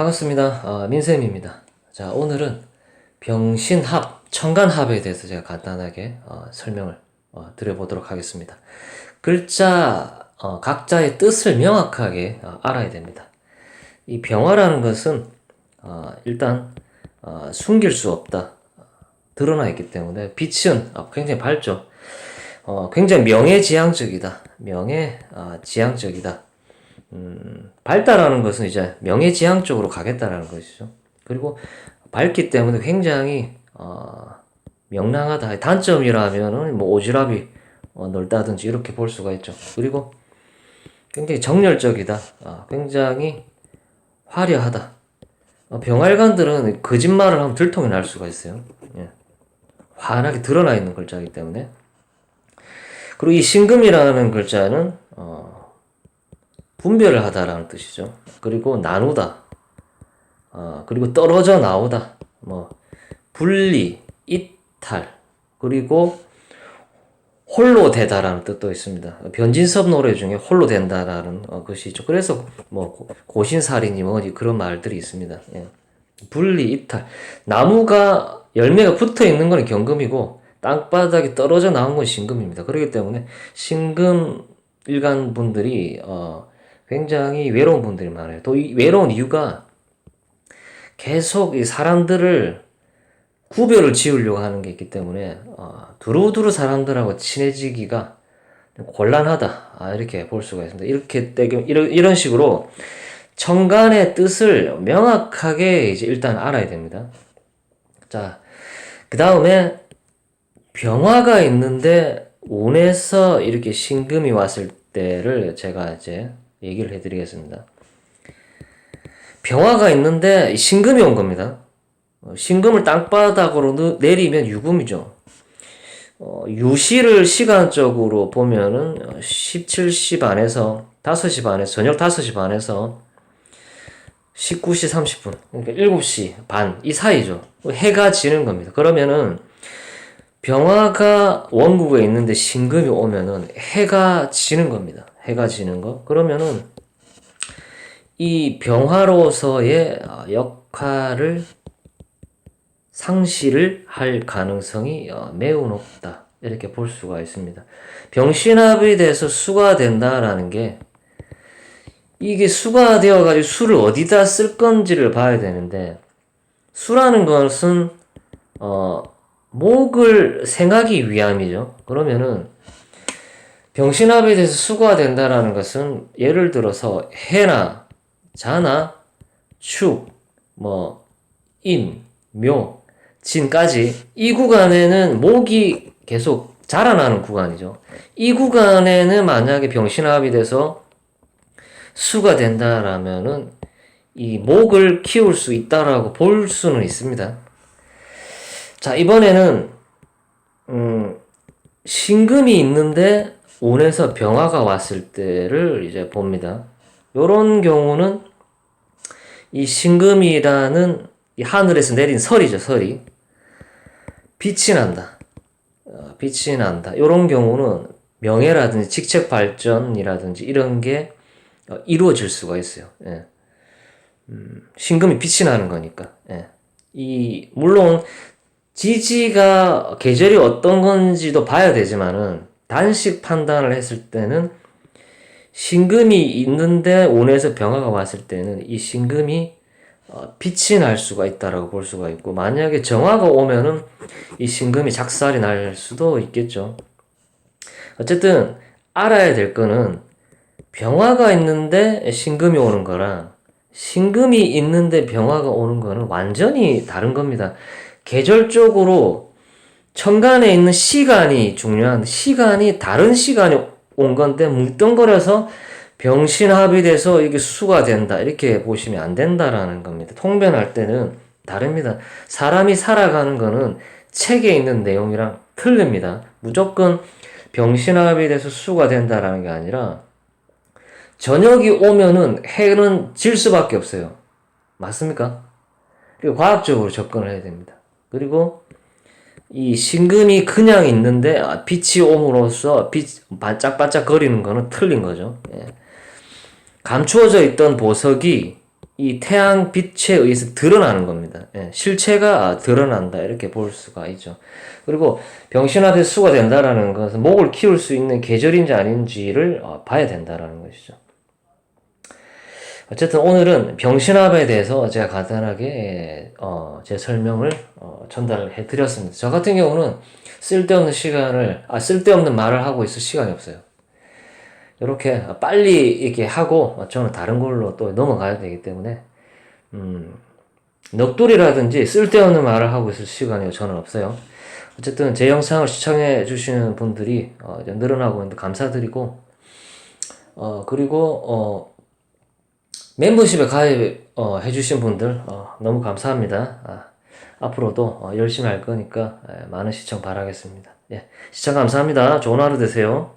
반갑습니다. 어, 민쌤입니다. 자, 오늘은 병신합, 청간합에 대해서 제가 간단하게 어, 설명을 어, 드려보도록 하겠습니다. 글자, 어, 각자의 뜻을 명확하게 어, 알아야 됩니다. 이 병화라는 것은 어, 일단 어, 숨길 수 없다. 드러나 있기 때문에 빛은 어, 굉장히 밝죠. 어, 굉장히 명예지향적이다. 명예지향적이다. 음, 밝다라는 것은 이제 명예지향 쪽으로 가겠다라는 것이죠. 그리고 밝기 때문에 굉장히 어, 명랑하다. 단점이라면은 뭐 오지랖이 어, 넓다든지 이렇게 볼 수가 있죠. 그리고 굉장히 정열적이다. 어, 굉장히 화려하다. 어, 병활관들은 거짓말을 하면 들통이 날 수가 있어요. 예. 환하게 드러나 있는 글자이기 때문에. 그리고 이 신금이라는 글자는 어, 분별을 하다라는 뜻이죠. 그리고 나누다. 어, 그리고 떨어져 나오다. 뭐 분리, 이탈. 그리고 홀로 되다라는 뜻도 있습니다. 변진섭 노래 중에 홀로 된다라는 어, 것이 있죠. 그래서 뭐 고- 고신살인이 뭐 그런 말들이 있습니다. 예. 분리, 이탈. 나무가 열매가 붙어 있는 건 경금이고 땅바닥에 떨어져 나온 건 신금입니다. 그렇기 때문에 신금 일간 분들이 어, 굉장히 외로운 분들이 많아요. 또 이 외로운 이유가 계속 이 사람들을 구별을 지으려고 하는 게 있기 때문에 어, 두루두루 사람들하고 친해지기가 곤란하다 아, 이렇게 볼 수가 있습니다. 이렇게 이런 이런 식으로 청간의 뜻을 명확하게 이제 일단 알아야 됩니다. 자, 그 다음에 병화가 있는데 운에서 이렇게 신금이 왔을 때를 제가 이제 얘기를 해드리겠습니다. 병화가 있는데 신금이 온 겁니다. 어, 신금을 땅바닥으로 넣- 내리면 유금이죠. 어, 유시를 시간적으로 보면은 어, 17시 반에서 5시 반에서 저녁 5시 반에서 19시 30분 그러니까 7시 반 이 사이죠. 해가 지는 겁니다. 그러면은 병화가 원국에 있는데 신금이 오면은 해가 지는 겁니다. 해가 지는 거. 그러면은 이 병화로서의 어, 역할을 상실을 할 가능성이 어, 매우 높다. 이렇게 볼 수가 있습니다. 병신합이 돼서 수가 된다라는 게 이게 수가 되어가지고 수를 어디다 쓸 건지를 봐야 되는데 수라는 것은 어 목을 생하기 위함이죠. 그러면은 병신합에 대해서 수가 된다라는 것은 예를 들어서 해나 자나 축, 뭐 인, 묘, 진까지 이 구간에는 목이 계속 자라나는 구간이죠. 이 구간에는 만약에 병신합이 돼서 수가 된다라면은 이 목을 키울 수 있다라고 볼 수는 있습니다. 자, 이번에는 음, 신금이 있는데 운에서 병화가 왔을 때를 이제 봅니다. 요런 경우는 이 신금이라는 이 하늘에서 내린 설이죠, 설이. 빛이 난다. 어, 빛이 난다. 요런 경우는 명예라든지 직책 발전이라든지 이런 게 어, 이루어질 수가 있어요. 예. 음, 신금이 빛이 나는 거니까. 예. 이 물론 지지가 계절이 어떤 건지도 봐야 되지만은 단식 판단을 했을 때는 신금이 있는데 온에서 병화가 왔을 때는 이 신금이 어, 빛이 날 수가 있다라고 볼 수가 있고 만약에 정화가 오면은 이 신금이 작살이 날 수도 있겠죠. 어쨌든 알아야 될 거는 병화가 있는데 신금이 오는 거랑 신금이 있는데 병화가 오는 거는 완전히 다른 겁니다. 계절적으로 천간에 있는 시간이 중요한 시간이 다른 시간이 온 건데 뭉뚱거려서 병신합이 돼서 이게 수가 된다 이렇게 보시면 안 된다라는 겁니다. 통변할 때는 다릅니다. 사람이 살아가는 거는 책에 있는 내용이랑 틀립니다. 무조건 병신합이 돼서 수가 된다라는 게 아니라 저녁이 오면은 해는 질 수밖에 없어요. 맞습니까? 과학적으로 접근을 해야 됩니다. 그리고 이 신금이 그냥 있는데 아, 빛이 옴으로써 빛 반짝반짝 거리는 거는 틀린 거죠. 예. 감추어져 있던 보석이 이 태양 빛에 의해서 드러나는 겁니다. 예, 실체가 드러난다 이렇게 볼 수가 있죠. 그리고 병신합의 수가 된다라는 것은 목을 키울 수 있는 계절인지 아닌지를 어, 봐야 된다라는 것이죠. 어쨌든 오늘은 병신합에 대해서 제가 간단하게 어, 제 설명을 어, 전달을 해드렸습니다. 저 같은 경우는 쓸데없는 시간을 아 쓸데없는 말을 하고 있을 시간이 없어요. 이렇게 빨리 이렇게 하고 저는 다른 걸로 또 넘어가야 되기 때문에 음, 넋두리라든지 쓸데없는 말을 하고 있을 시간이 저는 없어요. 어쨌든 제 영상을 시청해 주시는 분들이 어, 늘어나고 있는데 감사드리고 어, 그리고 어, 멤버십에 가입 어, 해주신 분들 어, 너무 감사합니다. 아, 앞으로도 어, 열심히 할 거니까 예, 많은 시청 바라겠습니다. 예, 시청 감사합니다. 좋은 하루 되세요.